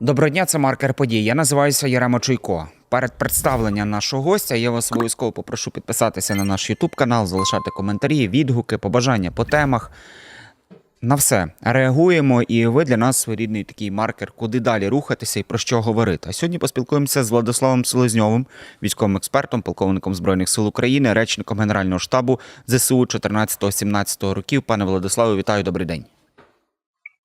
Доброго дня, це маркер подій. Я називаюся Ярема Чуйко. Перед представленням нашого гостя я вас обов'язково попрошу підписатися на наш YouTube канал, залишати коментарі, відгуки, побажання по темах. На все реагуємо, і ви для нас своєрідний такий маркер, куди далі рухатися і про що говорити. А сьогодні поспілкуємося з Владиславом Селезньовим, військовим експертом, полковником збройних сил України, речником Генерального штабу ЗСУ 14-17 років. Пане Владиславе, вітаю, добрий день.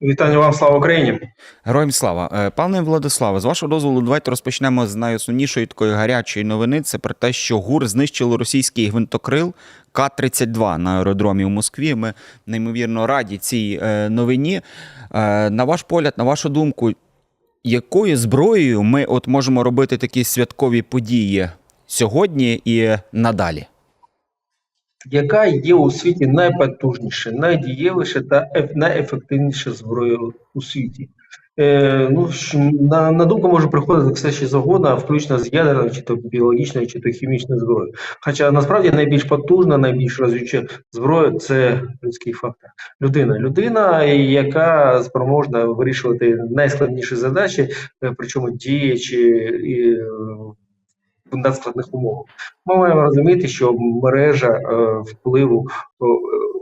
Вітання вам, слава Україні! Героям слава. Е, Пане Владиславе, з вашого дозволу, давайте розпочнемо з найосновнішої такої гарячої новини. Це про те, що ГУР знищило російський гвинтокрил К-32 на аеродромі в Москві. Ми неймовірно раді цій е, новині. Е, На ваш погляд, на вашу думку, якою зброєю ми от можемо робити такі святкові події сьогодні і надалі? Яка є у світі найпотужніша, найдієвіша та еф- найефективніша зброя у світі? Е, ну, на, на думку може приходити все що завгодно, включно з ядерною, чи то біологічною, чи то хімічною зброєю. Хоча насправді найбільш потужна, найбільш розвідча зброя це людський фактор. Людина. Людина, яка спроможна вирішувати найскладніші задачі, е, причому діячи і в надскладних умовах. Ми маємо розуміти, що мережа е, впливу е,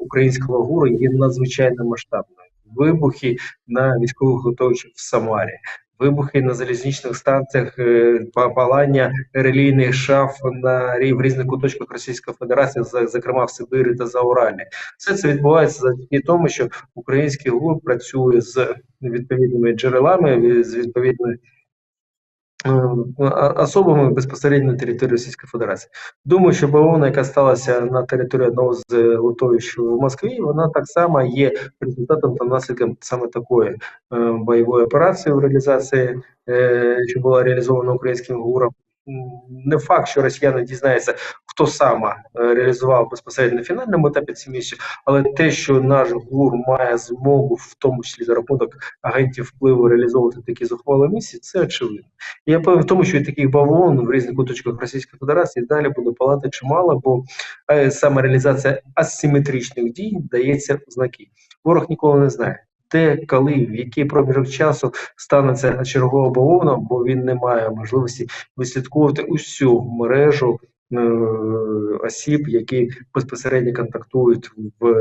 українського гуру є надзвичайно масштабною. Вибухи на військових готовищах в Самарі, вибухи на залізничних станціях, е, па- палання релійних шаф на в різних куточках Російської Федерації, за- зокрема в Сибирі та Зауралі. Все це відбувається завдяки тому, що український гур працює з відповідними джерелами, з відповідними а- особами безпосередньо на території Російської Федерації. Думаю, що бавовна, яка сталася на території одного з е, литовищ в Москві, вона так само є результатом та наслідком саме такої е, бойової операції в реалізації, е, що була реалізована українським ГУРом. Не факт, що росіяни дізнаються, хто саме е, реалізував безпосередньо на фінальному етапі ці місії, але те, що наш ГУР має змогу, в тому числі за рахунок агентів впливу, реалізовувати такі зухвали місії, це очевидно. Я певен в тому, що і таких бавовн в різних куточках Російської Федерації далі буде палати чимало, бо е, саме реалізація асиметричних дій дається знаки. Ворог ніколи не знає. Де, коли, в який проміжок часу станеться чергова бавовна, бо він не має можливості вислідковувати усю мережу е, осіб, які безпосередньо контактують в,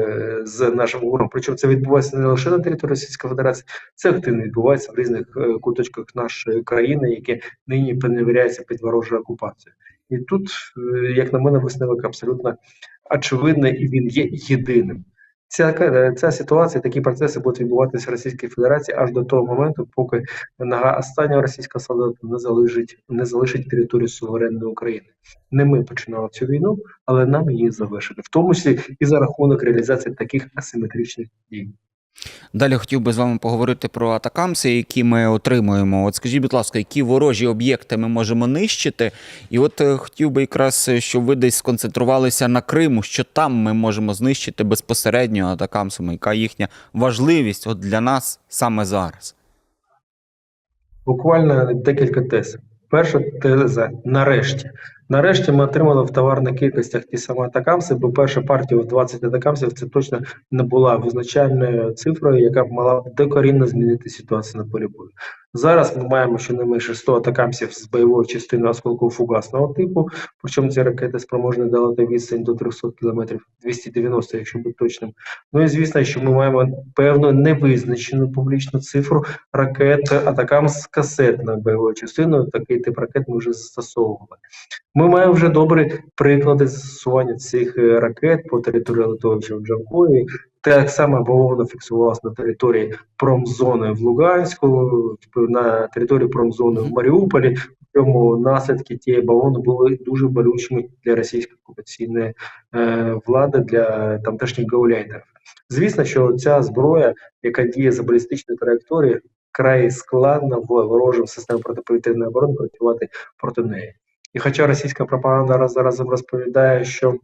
з нашим ворогом. Причому це відбувається не лише на території Російської Федерації, це активно відбувається в різних е, куточках нашої країни, які нині перевіряються під ворожою окупацією. І тут, е, як на мене, висновок абсолютно очевидний, і він є єдиним. Ця, е, ця ситуація, такі процеси будуть відбуватися в Російській Федерації аж до того моменту, поки нога останнього російського солдата не залишить, не залишить територію суверенної України. Не ми починали цю війну, але нам її залишили, в тому числі і за рахунок реалізації таких асиметричних дій. Далі хотів би з вами поговорити про атакамси, які ми отримуємо. От скажіть, будь ласка, які ворожі об'єкти ми можемо нищити? І от е, хотів би якраз, е, щоб ви десь сконцентрувалися на Криму, що там ми можемо знищити безпосередньо атакамсами, яка їхня важливість от для нас саме зараз. Буквально декілька тез. Перша теза нарешті. Нарешті ми отримали в товарних кількостях ті самі атакамси, бо перша партія в 20 атакамсів це точно не була визначальною цифрою, яка б мала докорінно змінити ситуацію на полі бою. Зараз ми маємо щонайменше 100 атакамсів з бойовою частиною осколково-фугасного типу, причому ці ракети спроможні долати відстань до 300 км, 290, якщо бути точним. Ну і звісно, що ми маємо певну невизначену публічну цифру ракет атакам з касетною бойовою частиною. Такий тип ракет ми вже застосовували. Ми маємо вже добрі приклади застосування цих е, ракет по території Литовища в Джанкові. Так само бавовна фіксувалася на території промзони в Луганську, на території промзони в Маріуполі. Причому наслідки тієї бавовни були дуже болючими для російської окупаційної е, влади, для тамтешніх гауляйтерів. Звісно, що ця зброя, яка діє за балістичною траєкторією, край складно в ворожим системам протиповітряної оборони працювати проти неї. І хоча російська пропаганда раз за разом розповідає, що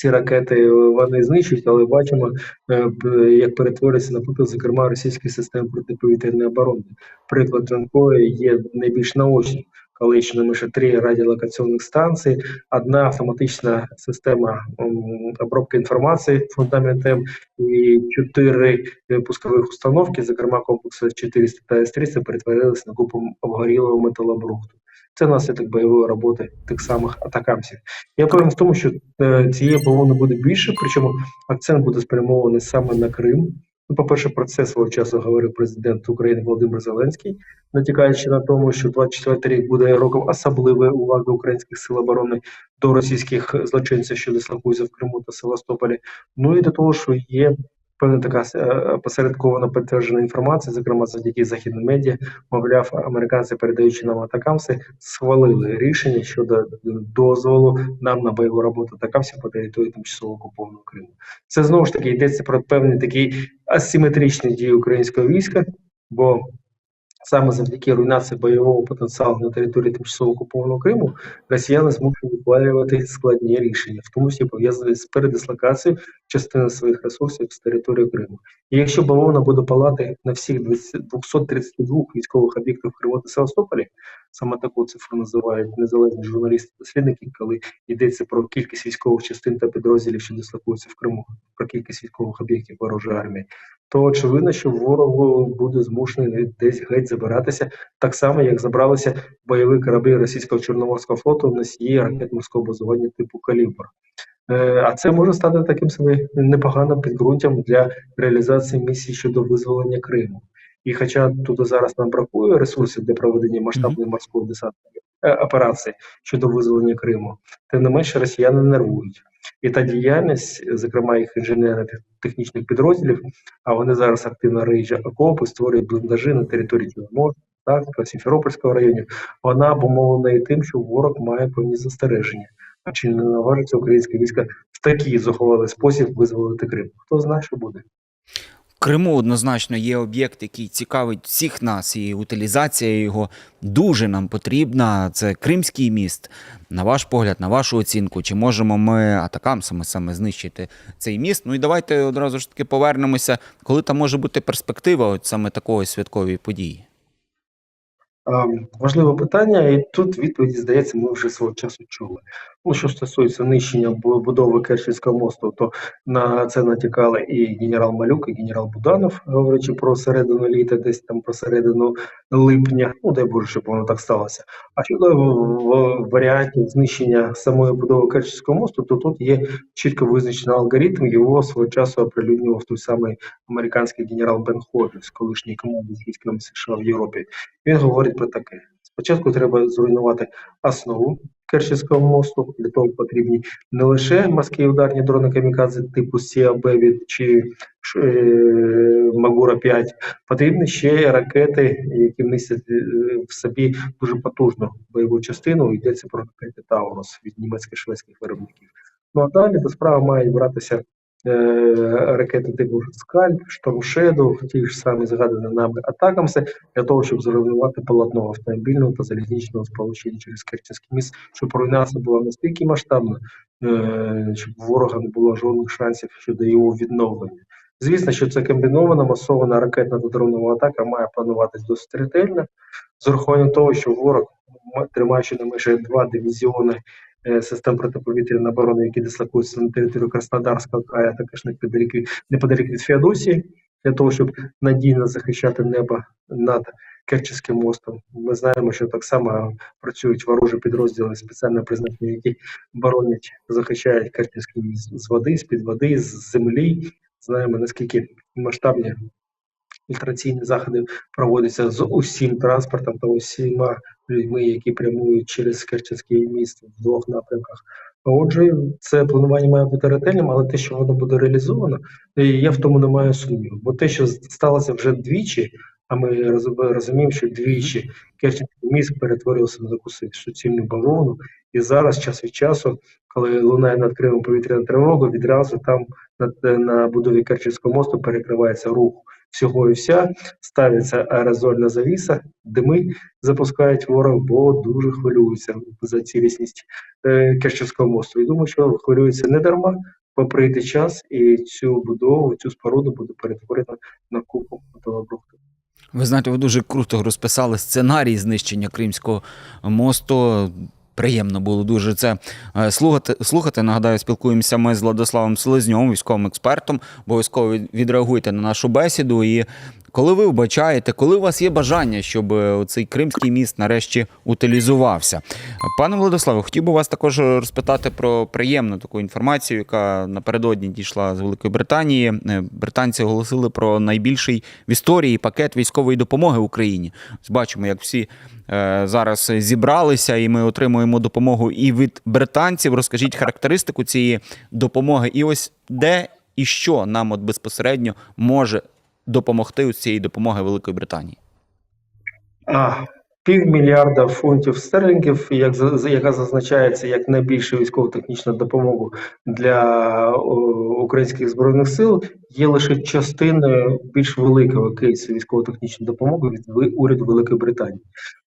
ці ракети е, вони знищують, але бачимо, е, як перетворюється, наприклад, зокрема, російські системи протиповітряної оборони. Приклад Джанкої є найбільш наочним, коли щонайменше три радіолокаційних станції, одна автоматична система обробки інформації фундаментом і чотири е, пускових установки, зокрема комплексу 400 та С-300, перетворилися на купу обгорілого металобрухту. Це наслідок бойової роботи тих самих атакамсів. Я певен в тому, що е, цієї бавовни буде більше, причому акцент буде спрямований саме на Крим. Ну, по-перше, про це свого часу говорив президент України Володимир Зеленський, натякаючи на тому, що 24 рік буде роком особливої уваги українських сил оборони до російських злочинців, що дислокуються в Криму та Севастополі. Ну і до того, що є певна така посередковано посередкована підтверджена інформація, зокрема завдяки західним медіа, мовляв, американці, передаючи нам атакамси, схвалили рішення щодо дозволу нам на бойову роботу атакамсів по території тимчасово окупованого Криму. Це знову ж таки йдеться про певні такі асиметричні дії українського війська, бо саме завдяки руйнації бойового потенціалу на території тимчасово окупованого Криму росіяни змушені ухвалювати складні рішення, в тому числі пов'язані з передислокацією частини своїх ресурсів з території Криму. І якщо балона буде палати на всіх 20 232 військових об'єктах та Севастополі, саме таку цифру називають незалежні журналісти-дослідники, коли йдеться про кількість військових частин та підрозділів, що дислокуються в Криму, про кількість військових об'єктів ворожої армії, то очевидно, що ворогу буде змушений десь геть забиратися, так само як забралися бойові кораблі російського чорноморського флоту носії ракет морського базування типу Калібр. Е, А це може стати таким собі непоганим підґрунтям для реалізації місії щодо визволення Криму. І хоча тут зараз нам бракує ресурсів для проведення масштабної морської десантної е, операції щодо визволення Криму, тим не менше росіяни нервують. І та діяльність, зокрема їх інженерно-технічних підрозділів, а вони зараз активно риють окопи, створюють бліндажі на території Чорноморська, так, Сімферопольського районів, вона обумовлена і тим, що ворог має певні застереження. А чи не наважиться українське військо в такий захований спосіб визволити Крим? Хто знає, що буде? Криму однозначно є об'єкт, який цікавить всіх нас, і утилізація його дуже нам потрібна. Це Кримський міст. На ваш погляд, на вашу оцінку, чи можемо ми атакамсами саме знищити цей міст? Ну і давайте одразу ж таки повернемося, коли там може бути перспектива от саме такої святкової події. Важливе питання, і тут відповіді, здається, ми вже свого часу чули. Ну, що стосується нищення будови Керченського мосту, то на це натякали і генерал Малюк, і генерал Буданов, говорячи про середину літа, десь там про середину липня. Ну, дай Боже, щоб воно так сталося. А щодо в- варіантів знищення самої будови Керченського мосту, то тут є чітко визначений алгоритм. Його свого часу оприлюднював той самий американський генерал Бен Ходжес, колишній командир військовим США в Європі. Він говорить про таке: спочатку треба зруйнувати основу Керченського мосту. Для того потрібні не лише морські ударні дрони камікадзе типу СІАБ від чи е, Магура 5 потрібні ще ракети, які містять е, в собі дуже потужну бойову частину. Йдеться про ракети Таурус від німецько-шведських виробників. Ну а далі до справи мають братися ракети типу Скальп, Штормшеду, ті ж самі згадані нами Атакамси, для того, щоб зруйнувати полотно автомобільного та залізничного сполучення через Керченський міст, щоб руйнація була настільки масштабна, е, щоб у ворога не було жодних шансів щодо його відновлення. Звісно, що це комбінована масована ракетна та дронова атака має плануватись досить ретельно, з урахуванням того, що ворог, тримаючи на межі два дивізіони е, систем протиповітряної оборони, які дислокуються на територію Краснодарського краю, також неподалік неподалік від Феодосії, для того, щоб надійно захищати небо над Керченським мостом. Ми знаємо, що так само працюють ворожі підрозділи спеціально призначені, які боронять, захищають Керченський міст з води, з-під води, з землі. Знаємо, наскільки масштабні фільтраційні заходи проводяться з усім транспортом та усіма людьми, які прямують через Керченський міст в двох напрямках. Отже, це планування має бути ретельним, але те, що воно буде реалізовано, е, я в тому не маю сумніву. Бо те, що сталося вже двічі, а ми розуміємо, що двічі Керченський міст перетворився на таку суцільну бавовну, і зараз час від часу, коли лунає над Кримом повітряна тривога, відразу там на, на будові Керченського мосту перекривається рух всього і вся, ставиться аерозольна завіса, дими запускають ворог, бо дуже хвилюються за цілісність е, Керченського мосту. І думаю, що хвилюються не дарма, бо час, і цю будову, цю споруду буде перетворено на купу металобрухту. Ви знаєте, ви дуже круто розписали сценарій знищення Кримського мосту. Приємно було дуже це е, слухати. слухати. Нагадаю, спілкуємося ми з Владиславом Селезньовим, військовим експертом. Обов'язково від- відреагуйте на нашу бесіду. І коли ви вбачаєте, коли у вас є бажання, щоб е, цей кримський міст нарешті утилізувався. Пане Владиславе, хотів би вас також розпитати про приємну таку інформацію, яка напередодні дійшла з Великої Британії. Е, Британці оголосили про найбільший в історії пакет військової допомоги Україні. Ось бачимо, як всі е, зараз зібралися, і ми отримуємо допомогу і від британців. Розкажіть характеристику цієї допомоги, і ось де і що нам от безпосередньо може допомогти у цієї допомоги Великої Британії. А, півмільярда фунтів стерлінгів, як яка зазначається як найбільша військово-технічна допомога для о, українських збройних сил, є лише частиною більш великого кейсу військово-технічної допомоги від уряду Великої Британії.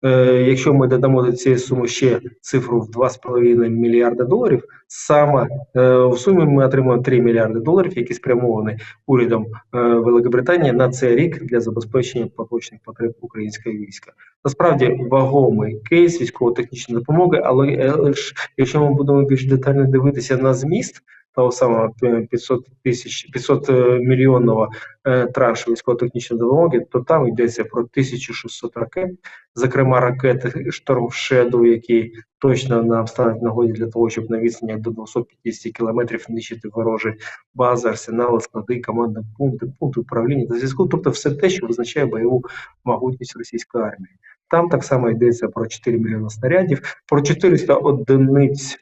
Е, якщо ми додамо до цієї суми ще цифру в 2,5 мільярда доларів, саме е, в сумі ми отримаємо 3 мільярди доларів, які спрямовані урядом е, Великої Британії на цей рік для забезпечення поточних потреб українського війська. Насправді вагомий кейс військово-технічної допомоги, але, ж якщо ми будемо більш детально дивитися на зміст того самого е, 500 тисяч 500 е, мільйонного е, траншу військово-технічної допомоги, то там йдеться про 1600 ракет, зокрема ракети Storm Shadow, які точно нам стануть нагоді для того, щоб на відстані до 250 кілометрів нищити ворожі бази, арсенали, склади, командні пункти, пункти управління та зв'язку, тобто все те, що визначає бойову могутність російської армії. Там так само йдеться про 4 мільйони снарядів, про 400 одиниць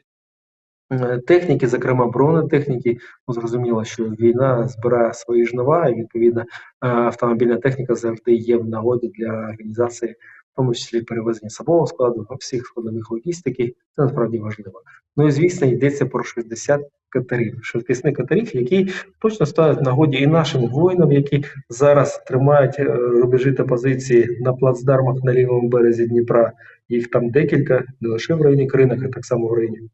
техніки, зокрема бронетехніки. Ну, зрозуміло, що війна збирає свої жнива, і відповідно е, автомобільна техніка завжди є в нагоді для організації, в тому числі перевезення особового складу, всіх складових логістики. Це насправді важливо. Ну і звісно, йдеться про 60 катерів, швидкісних катерів, які точно ставлять нагоді і нашим воїнам, які зараз тримають е, рубежі та позиції на плацдармах на лівому березі Дніпра. Їх там декілька, не лише в районі Кринах, а так само в районі е,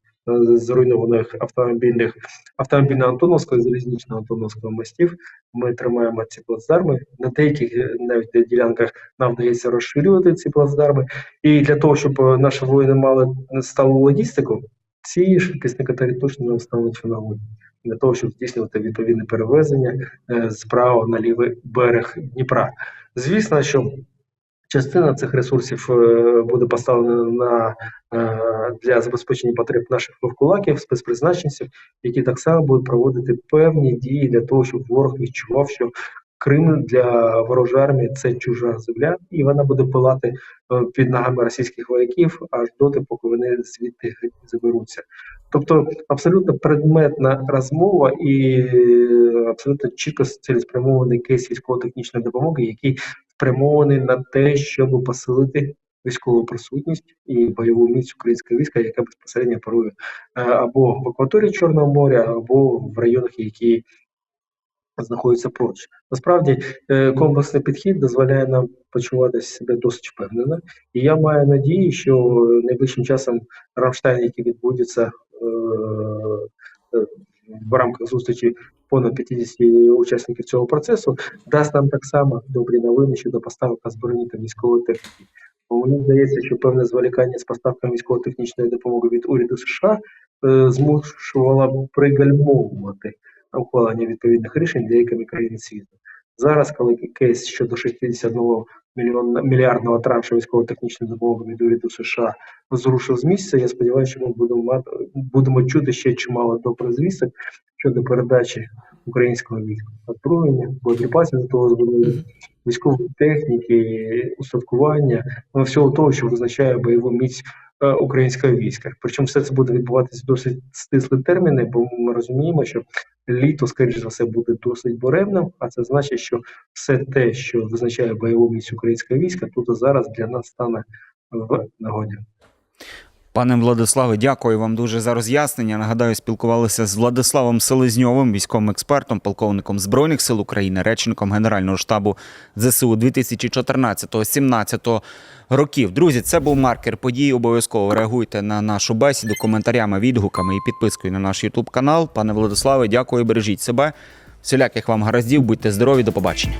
зруйнованих автомобільних автомобільно-антоновського і залізничного антоновського мостів. Ми тримаємо ці плацдарми. На деяких е, навіть ділянках нам вдається розширювати ці плацдарми. І для того, щоб е, наші воїни мали сталу логістику, ці швидкісні катері точно не стануть нагоді. Для того, щоб здійснювати відповідне перевезення е, з права на лівий берег Дніпра. Звісно, що частина цих ресурсів е, буде поставлена на е, для забезпечення потреб наших вовкулаків, спецпризначенців, які так само будуть проводити певні дії для того, щоб ворог відчував, що Крим для ворожої армії це чужа земля, і вона буде пилати е, під ногами російських вояків аж доти, поки вони звідти заберуться. Тобто абсолютно предметна розмова і абсолютно чітко цілеспрямований кейс військово-технічної допомоги, який спрямований на те, щоб посилити військову присутність і бойову міць українського війська, яка безпосередньо парує е, або в акваторії Чорного моря, або в районах, які знаходяться поруч. Насправді е, комплексний підхід дозволяє нам почуватися себе досить впевнено, і я маю надію, що найближчим часом Рамштайн, який відбудеться е, в рамках зустрічі понад 50 учасників цього процесу, дасть нам так само добрі новини щодо поставок озброєння та військової техніки. Мені здається, що певне зволікання з поставками військово-технічної допомоги від уряду США е, змушувало пригальмовувати ухвалення відповідних рішень деякими країнами світу. Зараз, коли кейс щодо 61 мільйон, мільярдного траншу військово-технічної допомоги від уряду США зрушив з місця, я сподіваюся, що ми будемо мати будемо чути ще чимало добрих звісток щодо передачі українського війська, отруєння, боєприпасів до того зброї, військової техніки, устаткування, ну, всього того, що визначає бойову міць українського війська. Причому все це буде відбуватися досить стислі терміни, бо ми розуміємо, що літо, скоріш за все, буде досить буремним, а це значить, що все те, що визначає бойову місць українського війська, тут і зараз для нас стане в нагоді. Пане Владиславе, дякую вам дуже за роз'яснення. Нагадаю, спілкувалися з Владиславом Селезньовим, військовим експертом, полковником Збройних сил України, речником Генерального штабу ЗСУ 2014-17 років. Друзі, це був маркер події. Обов'язково реагуйте на нашу бесіду коментарями, відгуками і підпискою на наш Ютуб канал. Пане Владиславе, дякую, бережіть себе. Всіляких вам гараздів, будьте здорові, до побачення.